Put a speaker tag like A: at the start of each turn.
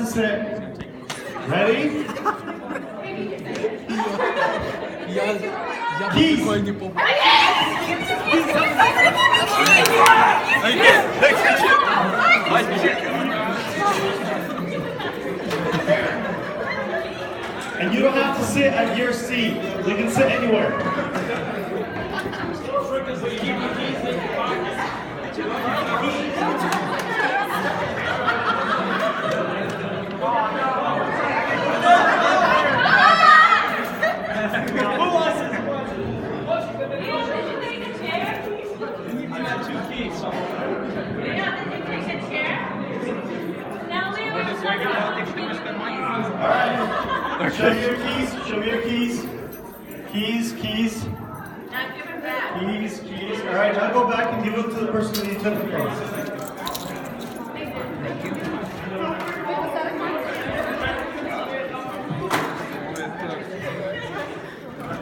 A: assistant. Ready? and you don't have to sit at your seat. You can sit anywhere. Show me your keys. Show me your keys. Keys, keys, Not giving back. keys, keys. All right, now go back and give them to the person that you took them from.